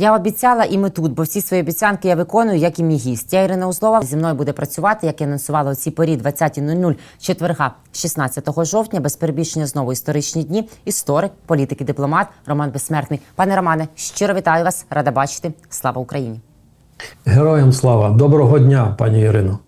Я обіцяла, і ми тут, бо всі свої обіцянки я виконую, як і мій гість. Я Ірина Узлова зі мною буде працювати, як я анонсувала у цій порі 20.00 четверга, 16 жовтня. Без перебільшення знову історичні дні. Історик, політик і дипломат Роман Безсмертний. Пане Романе, щиро вітаю вас, рада бачити. Слава Україні! Героям слава! Доброго дня, пані Ірино.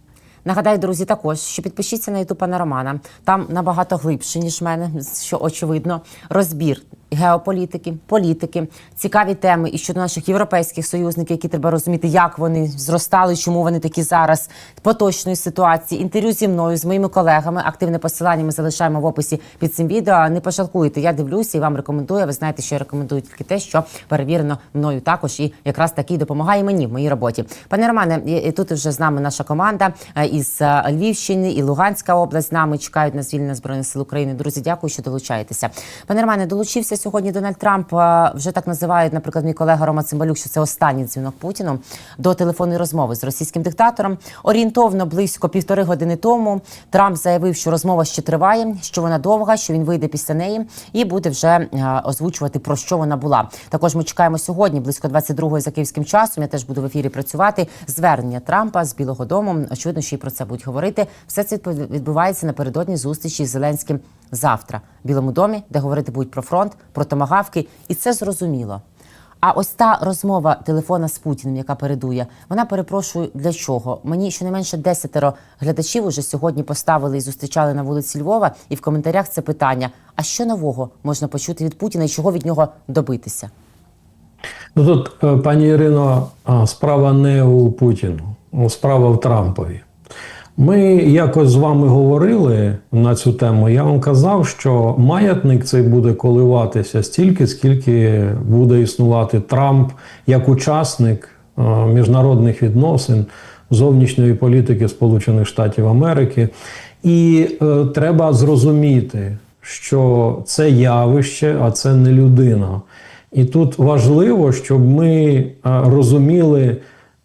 Нагадаю, друзі, також що підпишіться на ютуб пана Романа. Там набагато глибше, ніж мене, що очевидно. Розбір геополітики, політики, цікаві теми і щодо наших європейських союзників, які треба розуміти, як вони зростали, чому вони такі зараз поточної ситуації. Інтерв'ю зі мною, з моїми колегами. Активне посилання ми залишаємо в описі під цим відео. Не пожалкуйте. Я дивлюся і вам рекомендую. Ви знаєте, що я рекомендую тільки те, що перевірено мною також, і якраз таки допомагає мені в моїй роботі. Пане Романе, тут вже з нами наша команда е, із е, Львівщини і Луганська область з нами чекають на звільнення збройних сил України. Друзі, дякую, що долучаєтеся. Пане Романе, долучився сьогодні Дональд Трамп. е, Вже так називають, наприклад, мій колега Рома Цимбалюк, що це останній дзвінок Путіну до телефонної розмови з російським диктатором. Орієнтовно близько півтори години тому Трамп заявив, що розмова ще триває, що вона довга, що він вийде після неї і буде вже е, озвучувати про що вона була. Також ми чекаємо сьогодні, близько 22-ї за київським часом. Я теж буду в ефірі працювати. Звернення Трампа з Білого Дому. Очевидно, що і про це будуть говорити. Все це відбувається напередодні зустрічі з Зеленським завтра в Білому домі, де говорити будуть про фронт, про томагавки, і це зрозуміло. А ось та розмова телефона з Путіним, яка передує, вона перепрошую для чого? Мені щонайменше десятеро глядачів уже сьогодні поставили і зустрічали на вулиці Львова, і в коментарях це питання: а що нового можна почути від Путіна і чого від нього добитися? Ну тут, е, пані Ірино, справа не у Путіну, справа в Трампові. Ми якось з вами говорили на цю тему. Я вам казав, що маятник цей буде коливатися стільки, скільки буде існувати Трамп як учасник е, міжнародних відносин зовнішньої політики Сполучених Штатів Америки. І е, треба зрозуміти, що це явище, а це не людина. І тут важливо, щоб ми е, розуміли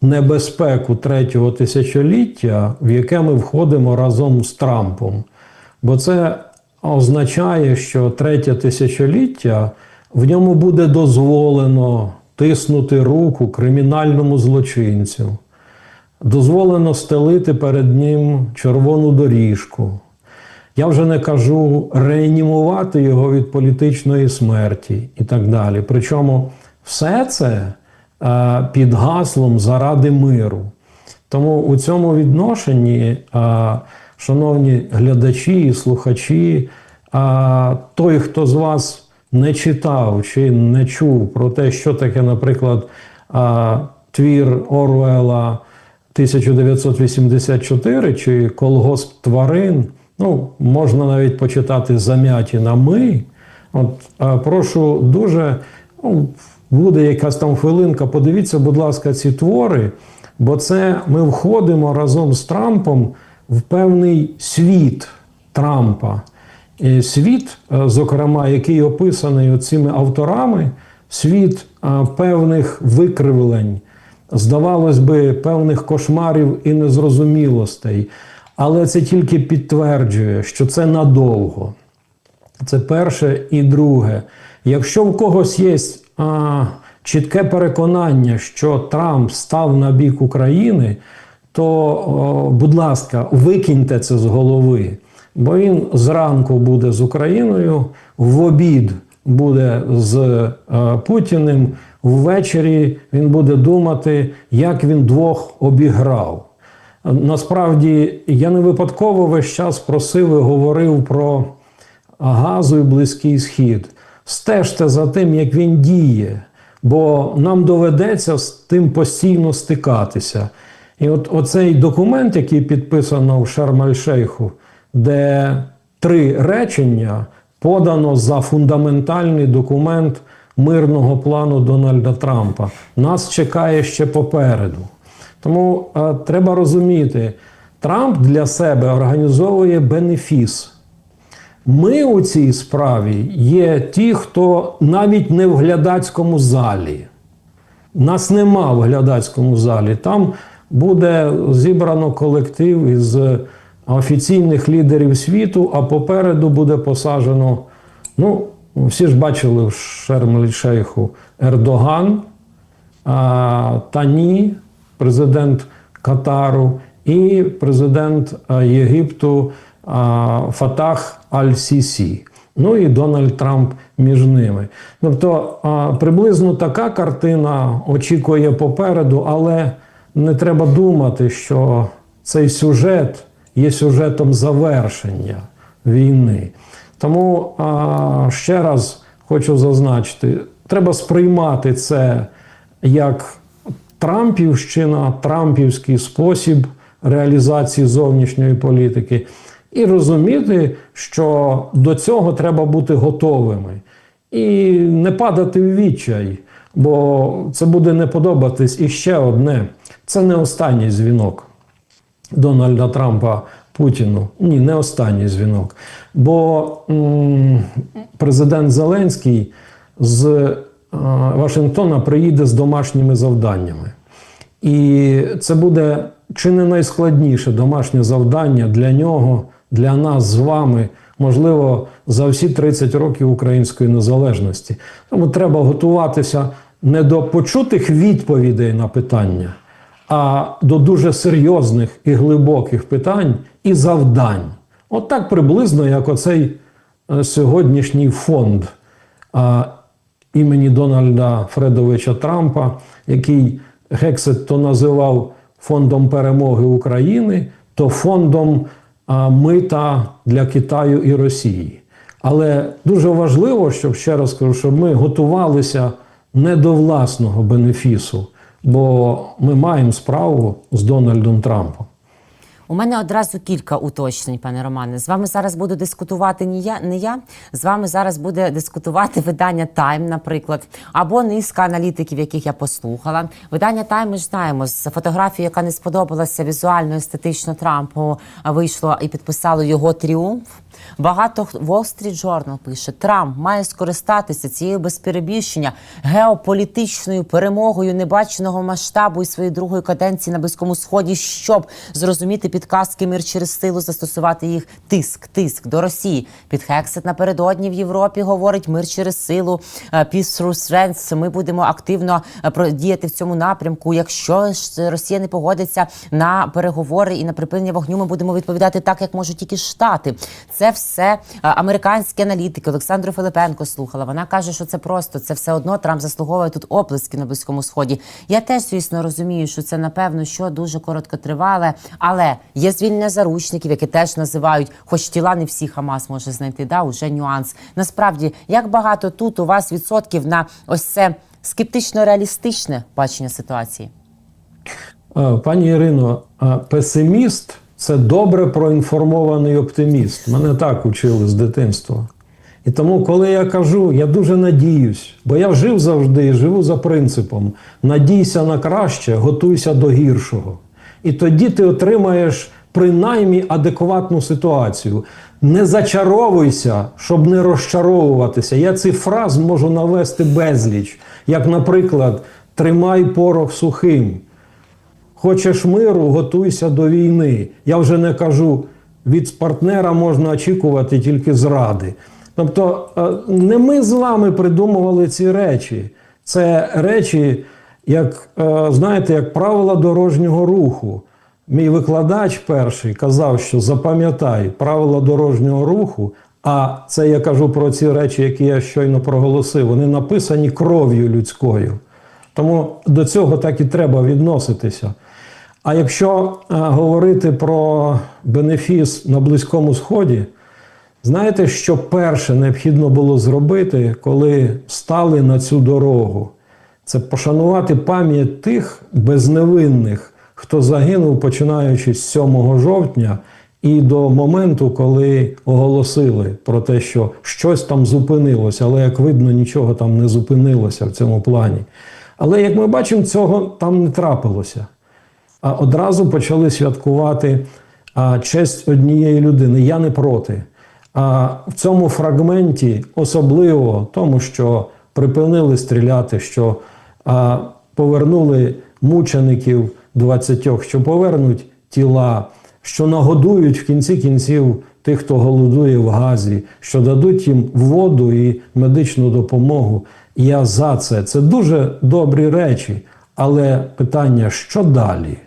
небезпеку третього тисячоліття, в яке ми входимо разом з Трампом. Бо це означає, що третє тисячоліття в ньому буде дозволено тиснути руку кримінальному злочинцю, дозволено стелити перед ним червону доріжку. Я вже не кажу реанімувати його від політичної смерті і так далі. Причому все це під гаслом заради миру. Тому у цьому відношенні, е, шановні глядачі і слухачі, е, той, хто з вас не читав чи не чув про те, що таке, наприклад, е, твір Оруела 1984 чи Колгосп тварин. Ну, можна навіть почитати зам'яті на ми. От е, прошу дуже, ну, буде якась там хвилинка. Подивіться, будь ласка, ці твори, бо це ми входимо разом з Трампом в певний світ Трампа. Світ, е, зокрема, який описаний цими авторами, світ е, певних викривлень, здавалось би, певних кошмарів і незрозумілостей. Але це тільки підтверджує, що це надовго. Це перше і друге. Якщо в когось є а, чітке переконання, що Трамп став на бік України, то, о, будь ласка, викиньте це з голови. Бо він зранку буде з Україною, в обід буде з е, Путіним, ввечері він буде думати, як він двох обіграв. Насправді я не випадково весь час просив і говорив про газу і Близький Схід. Стежте за тим, як він діє, бо нам доведеться з тим постійно стикатися. І от оцей документ, який підписано в Шарм-Аль-Шейху, де три речення подано за фундаментальний документ мирного плану Дональда Трампа, нас чекає ще попереду. Тому е, треба розуміти, Трамп для себе організовує бенефіс. Ми у цій справі є ті, хто навіть не в глядацькому залі. Нас нема в глядацькому залі. Там буде зібрано колектив із офіційних лідерів світу, а попереду буде посаджено. Ну, всі ж бачили в Шерм-Ель-Шейху Ердоган, Тані, президент Катару, і президент Єгипту Фатах Аль-Сісі. Ну і Дональд Трамп між ними. Тобто приблизно така картина очікує попереду, але не треба думати, що цей сюжет є сюжетом завершення війни. Тому ще раз хочу зазначити: треба сприймати це як Трампівщина, Трампівський спосіб реалізації зовнішньої політики, і розуміти, що до цього треба бути готовими і не падати в відчай, бо це буде не подобатись. І ще одне: це не останній дзвінок. Дональда Трампа Путіну. Ні, не останній дзвінок. Бо президент Зеленський з е, Вашингтона приїде з домашніми завданнями. І це буде чи не найскладніше домашнє завдання для нього, для нас з вами, можливо, за всі 30 років української незалежності. Тому треба готуватися не до почутих відповідей на питання, а до дуже серйозних і глибоких питань і завдань. От так приблизно, як оцей е, сьогоднішній фонд імені Дональда Фредовича Трампа, який Гексет то називав фондом перемоги України, то фондом мита для Китаю і Росії. Але дуже важливо, щоб ще раз кажу, щоб ми готувалися не до власного бенефісу, бо ми маємо справу з Дональдом Трампом. У мене одразу кілька уточнень, пане Романе. З вами зараз буду дискутувати не я, не я. З вами зараз буде дискутувати видання Тайм, наприклад, або низка аналітиків, яких я послухала. Видання Тайм ми ж знаємо з фотографії, яка не сподобалася візуально естетично Трампу, вийшло і підписало його тріумф. Багато Wall Street Journal пише, Трамп має скористатися цією без перебільшення геополітичною перемогою небаченого масштабу і своєї другої каденції на Близькому Сході, щоб зрозуміти підказки мир через силу, застосувати їх тиск, тиск до Росії. Під Хексет напередодні в Європі говорить мир через силу, strength. Ми будемо активно е, діяти в цьому напрямку. Якщо Росія не погодиться на переговори і на припинення вогню, ми будемо відповідати так, як можуть тільки штати. Це все е, американські аналітики. Олександру Филипенко слухала. Вона каже, що це просто це все одно Трамп заслуговує тут оплески на близькому сході. Я теж, звісно, розумію, що це напевно що дуже короткотривале, але є звільнення заручників, які теж називають, хоч тіла не всі Хамас може знайти. Да, уже нюанс. Насправді, як багато тут у вас відсотків на ось це скептично-реалістичне бачення ситуації? Е, Пані Ірино, е, песиміст це добре проінформований оптиміст. Мене так учили з дитинства. І тому, коли я кажу, я дуже надіюсь, бо я жив завжди і живу за принципом: надійся на краще, готуйся до гіршого. І тоді ти отримаєш принаймні адекватну ситуацію. Не зачаровуйся, щоб не розчаровуватися. Я цих фраз можу навести безліч. Як, наприклад, тримай порох сухим. Хочеш миру, готуйся до війни. Я вже не кажу, від партнера можна очікувати тільки зради. Тобто, е, не ми з вами придумували ці речі. Це речі, як е, знаєте, як правила дорожнього руху. Мій викладач перший казав, що запам'ятай правила дорожнього руху. А це я кажу про ці речі, які я щойно проголосив. Вони написані кров'ю людською. Тому до цього так і треба відноситися. А якщо е, говорити про бенефіс на Близькому Сході, знаєте, що перше необхідно було зробити, коли стали на цю дорогу? Це пошанувати пам'ять тих безневинних, хто загинув починаючи з 7 жовтня і до моменту, коли оголосили про те, що щось там зупинилося, але як видно, нічого там не зупинилося в цьому плані. Але як ми бачимо, цього там не трапилося. А одразу почали святкувати честь однієї людини. Я не проти. А в цьому фрагменті особливо тому, що припинили стріляти, що а, повернули мучеників 20, що повернуть тіла, що нагодують в кінці кінців тих, хто голодує в газі, що дадуть їм воду і медичну допомогу. Я за це. Це дуже добрі речі. Але питання, що далі?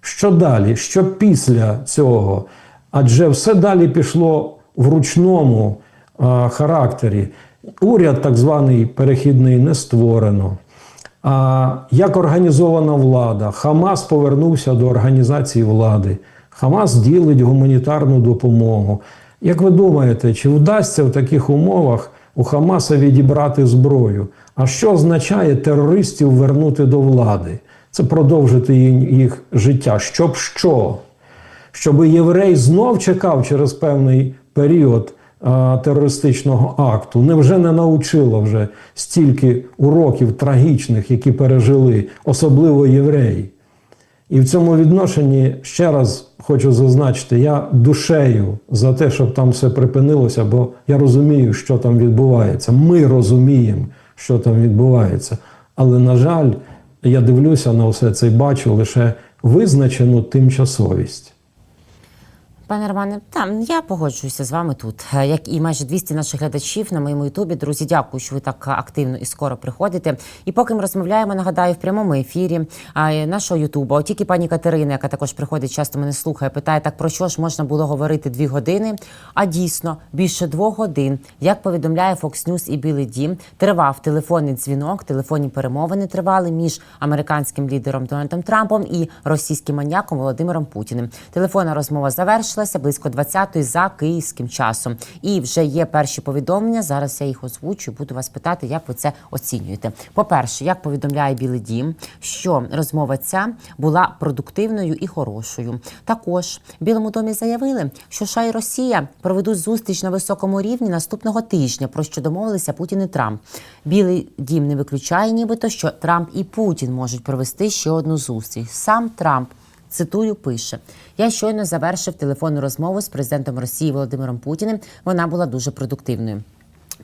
Що далі? Що після цього? Адже все далі пішло в ручному е, характері. Уряд, так званий перехідний, не створено. А як організована влада? Хамас повернувся до організації влади. Хамас ділить гуманітарну допомогу. Як ви думаєте, чи вдасться в таких умовах у Хамаса відібрати зброю? А що означає терористів вернути до влади? Це продовжити їх- життя. Щоб що? Щоб єврей знов чекав через певний період а, терористичного акту. Невже не навчило вже стільки уроків трагічних, які пережили, особливо євреї? І в цьому відношенні ще раз хочу зазначити, я душею за те, щоб там все припинилося, бо я розумію, що там відбувається. Ми розуміємо, що там відбувається. Але, на жаль, я дивлюся на все це і бачу лише визначену тимчасовість. Пане Романе, там я погоджуюся з вами тут, Е, як і майже 200 наших глядачів на моєму ютубі. Друзі, дякую, що ви так активно і скоро приходите. І поки ми розмовляємо, нагадаю, в прямому ефірі е, нашого ютубу. Тільки пані Катерина, яка також приходить, часто мене слухає, питає, так про що ж можна було говорити дві години? А дійсно, більше двох годин, як повідомляє Fox News і Білий Дім, тривав телефонний дзвінок, телефонні перемовини тривали між американським лідером Дональдом Трампом і російським маньяком Володимиром Путіним. Телефонна розмова завершилася близько 20-ї за київським часом. І вже є перші повідомлення. Зараз я їх озвучу. Буду вас питати, як ви це оцінюєте. По-перше, як повідомляє Білий Дім, що розмова ця була продуктивною і хорошою. Також Білому домі заявили, що США і Росія проведуть зустріч на високому рівні наступного тижня, про що домовилися Путін і Трамп. Білий дім не виключає, нібито що Трамп і Путін можуть провести ще одну зустріч. Сам Трамп. Цитую, пише: я щойно завершив телефонну розмову з президентом Росії Володимиром Путіним. Вона була дуже продуктивною.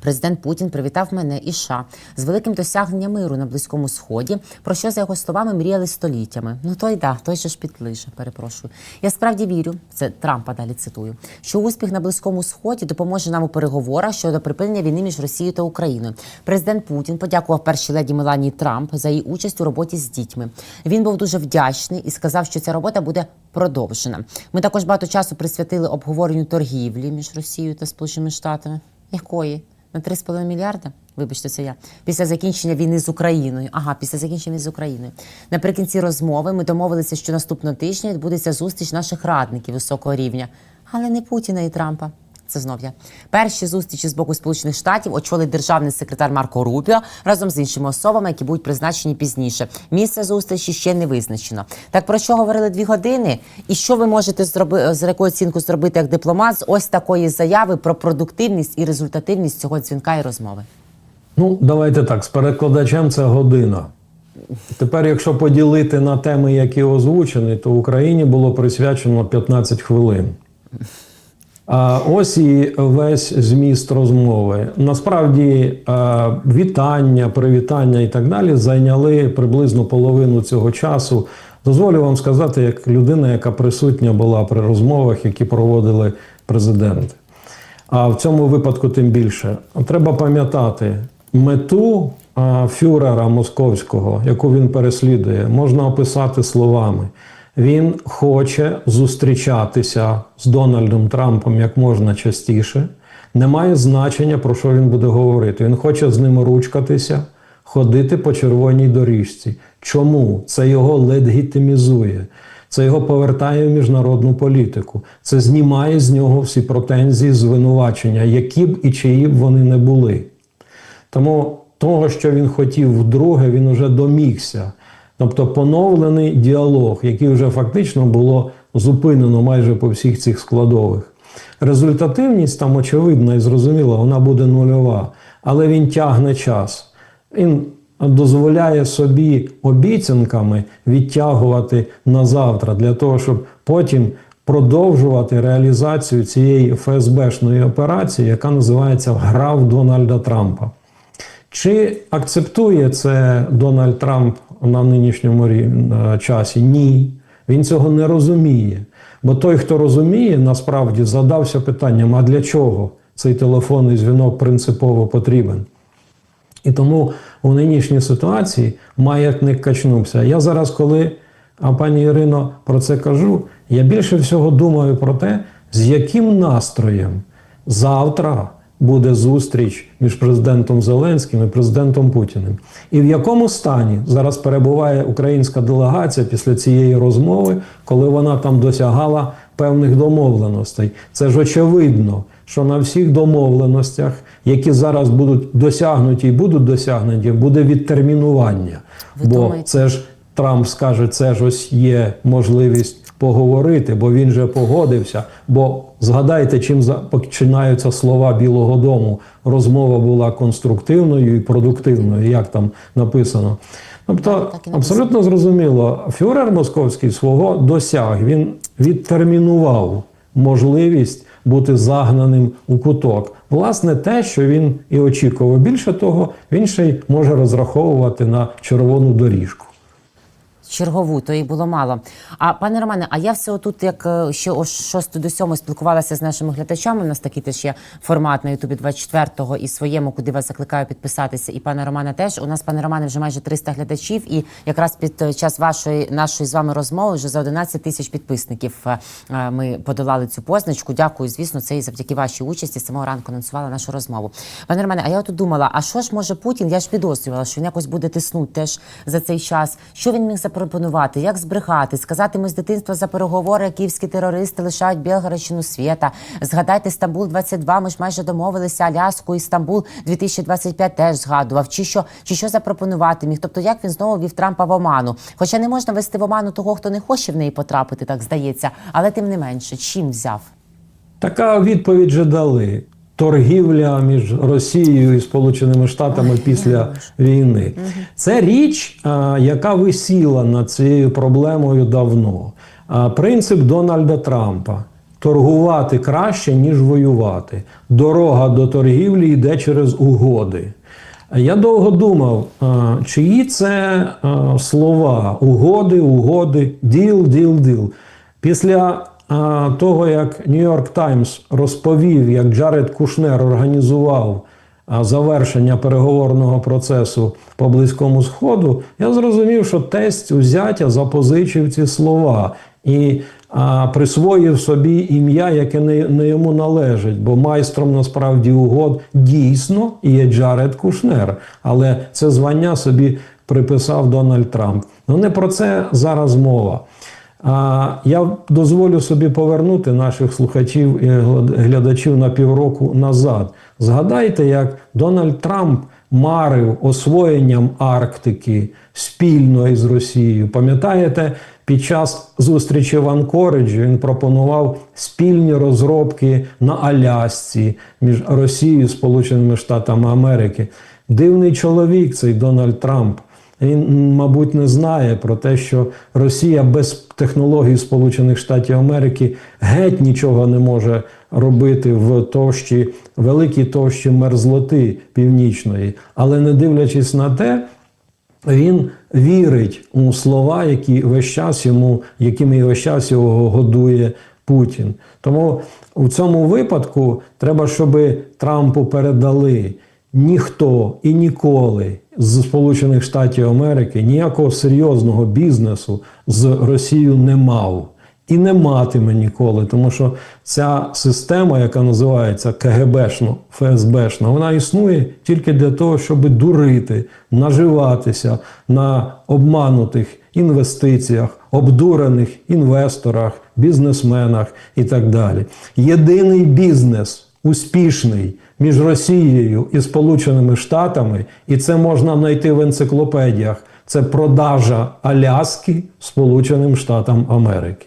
Президент Путін привітав мене і США з великим досягненням миру на близькому сході, про що за його словами мріяли століттями. Ну той да, той же ж підлиже. Перепрошую. Я справді вірю. Це Трампа далі цитую. Що успіх на близькому сході допоможе нам у переговорах щодо припинення війни між Росією та Україною. Президент Путін подякував першій леді Меланії Трамп за її участь у роботі з дітьми. Він був дуже вдячний і сказав, що ця робота буде продовжена. Ми також багато часу присвятили обговоренню торгівлі між Росією та Сполученими Штатами. Якої? На 3,5 мільярда? Вибачте, це я. Після закінчення війни з Україною. Ага, після закінчення війни з Україною. Наприкінці розмови ми домовилися, що наступного тижня відбудеться зустріч наших радників високого рівня, але не Путіна і Трампа. Це знов я. Перші зустрічі з боку Сполучених Штатів очолить державний секретар Марко Рубіо разом з іншими особами, які будуть призначені пізніше. Місце зустрічі ще не визначено. Так про що говорили дві години? І що ви можете зроби з яку оцінку зробити як дипломат з ось такої заяви про продуктивність і результативність цього дзвінка і розмови? Ну, давайте так, з перекладачем це година. Тепер, якщо поділити на теми, які озвучені, то Україні було присвячено 15 хвилин. Ось і весь зміст розмови. Насправді, вітання, привітання і так далі зайняли приблизно половину цього часу. Дозволю вам сказати, як людина, яка присутня була при розмовах, які проводили президенти. А в цьому випадку тим більше. Треба пам'ятати мету фюрера московського, яку він переслідує, можна описати словами. Він хоче зустрічатися з Дональдом Трампом як можна частіше. Немає значення, про що він буде говорити. Він хоче з ним ручкатися, ходити по червоній доріжці. Чому? Це його легітимізує. Це його повертає в міжнародну політику. Це знімає з нього всі претензії, звинувачення, які б і чиї б вони не були. Тому того, що він хотів вдруге, він уже домігся. Тобто поновлений діалог, який вже фактично було зупинено майже по всіх цих складових. Результативність там очевидна і зрозуміла, вона буде нульова, але він тягне час. Він дозволяє собі обіцянками відтягувати на завтра для того, щоб потім продовжувати реалізацію цієї ФСБшної операції, яка називається Гра Дональда Трампа. Чи акцептує це Дональд Трамп на нинішньому часі? Ні. Він цього не розуміє. Бо той, хто розуміє, насправді задався питанням: а для чого цей телефонний дзвінок принципово потрібен? І тому у нинішній ситуації маятник качнувся. Я зараз, коли а пані Ірино про це кажу, я більше всього думаю про те, з яким настроєм завтра буде зустріч між президентом Зеленським і президентом Путіним. І в якому стані зараз перебуває українська делегація після цієї розмови, коли вона там досягала певних домовленостей. Це ж очевидно, що на всіх домовленостях, які зараз будуть досягнуті і будуть досягнуті, буде відтермінування. Ви Бо думаєте? це ж Трамп скаже, це ж ось є можливість поговорити, бо він же погодився. Бо згадайте, чим починаються слова Білого Дому. Розмова була конструктивною і продуктивною, як там написано. Тобто, абсолютно зрозуміло, фюрер московський свого досяг. Він відтермінував можливість бути загнаним у куток. Власне, те, що він і очікував. Більше того, він ще й може розраховувати на червону доріжку. Чергову, то їх було мало. А пане Романе, а я все отут, як е, ще о 6 до 7 спілкувалася з нашими глядачами. У нас такий теж є формат на Ютубі 24-го і своєму, куди вас закликаю підписатися. І пане Романе теж. У нас, пане Романе, вже майже 300 глядачів. І якраз під е, час вашої нашої з вами розмови вже за 11 тисяч підписників е, ми подолали цю позначку. Дякую, звісно, це і завдяки вашій участі самого ранку анонсувала нашу розмову. Пане Романе, а я тут думала, а що ж може Путін? Я ж підозрювала, що він якось буде тиснути теж за цей час. Що він міг запропонувати? Як збрехати? Сказати, ми з дитинства за переговори, київські терористи лишають Білгородщину світа. Згадайте Стамбул 22 Ми ж майже домовилися. Аляску і Стамбул 2025 теж згадував. Чи що, чи що запропонувати міг? Тобто, як він знову вів Трампа в оману? Хоча не можна вести в оману того, хто не хоче в неї потрапити, так здається. Але тим не менше, чим взяв? Така відповідь же дали. Торгівля між Росією і Сполученими Штатами після війни. Це річ, яка висіла над цією проблемою давно. Принцип Дональда Трампа торгувати краще, ніж воювати. Дорога до торгівлі йде через угоди. Я довго думав, чиї це слова угоди, угоди, діл, діл, діл. Після того, як Нью-Йорк Таймс розповів, як Джаред Кушнер організував завершення переговорного процесу по Близькому Сходу, я зрозумів, що тесть узяття запозичив ці слова і а, присвоїв собі ім'я, яке не, не йому належить, бо майстром насправді угод дійсно є Джаред Кушнер, але це звання собі приписав Дональд Трамп. Ну не про це зараз мова. Я дозволю собі повернути наших слухачів і глядачів на півроку назад. Згадайте, як Дональд Трамп марив освоєнням Арктики спільно із Росією. Пам'ятаєте, під час зустрічі в Анкориджі він пропонував спільні розробки на Алясці між Росією і Сполученими Штатами Америки. Дивний чоловік цей Дональд Трамп. Він, мабуть, не знає про те, що Росія без технологій Сполучених Штатів Америки геть нічого не може робити в товщі, великій товщі мерзлоти північної. Але не дивлячись на те, він вірить у слова, які весь час йому, якими весь час його годує Путін. Тому у цьому випадку треба, щоб Трампу передали ніхто і ніколи з Сполучених Штатів Америки ніякого серйозного бізнесу з Росією не мав. І не матиме ніколи, тому що ця система, яка називається КГБшно, ФСБшна, вона існує тільки для того, щоб дурити, наживатися на обманутих інвестиціях, обдурених інвесторах, бізнесменах і так далі. Єдиний бізнес успішний між Росією і Сполученими Штатами, і це можна знайти в енциклопедіях. Це продажа Аляски Сполученим Штатам Америки.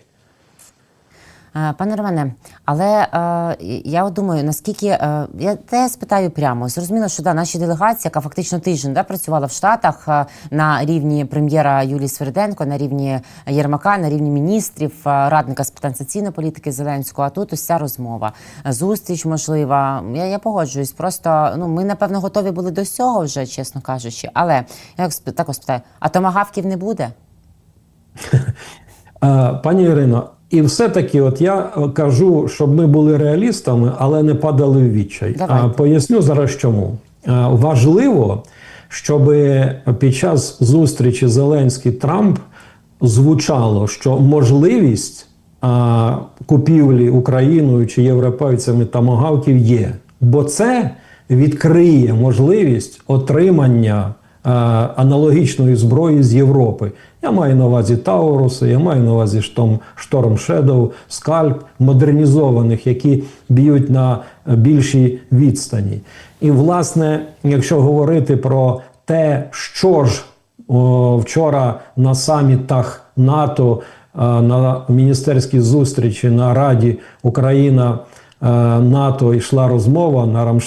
Е, Пане Романе, але е, я думаю, наскільки е, я те спитаю прямо. Зрозуміло, що да, наші делегації, яка фактично тиждень да, працювала в Штатах е, на рівні прем'єра Юлії Сверденко, на рівні Єрмака, на рівні міністрів, е, радника з питань соціальної політики Зеленського. А тут ось ця розмова, зустріч можлива. Я, я погоджуюсь. Просто ну ми напевно готові були до цього вже, чесно кажучи. Але я також питаю: а томагавків не буде? Е, Пані Ірино, і все-таки, от я е, кажу, щоб ми були реалістами, але не падали в відчай. А, Поясню зараз чому. Важливо, щоб під час зустрічі Зеленський Трамп звучало, що можливість а, купівлі Україною чи європейцями тамагавків є, бо це відкриє можливість отримання аналогічної зброї з Європи. Я маю на увазі Тауруси, я маю на увазі Шторм Shadow, Скальп, модернізованих, які б'ють на більшій відстані. І, власне, якщо говорити про те, що ж о, вчора на самітах НАТО, е, на міністерській зустрічі на Раді Україна е, НАТО йшла розмова на Рамштайні,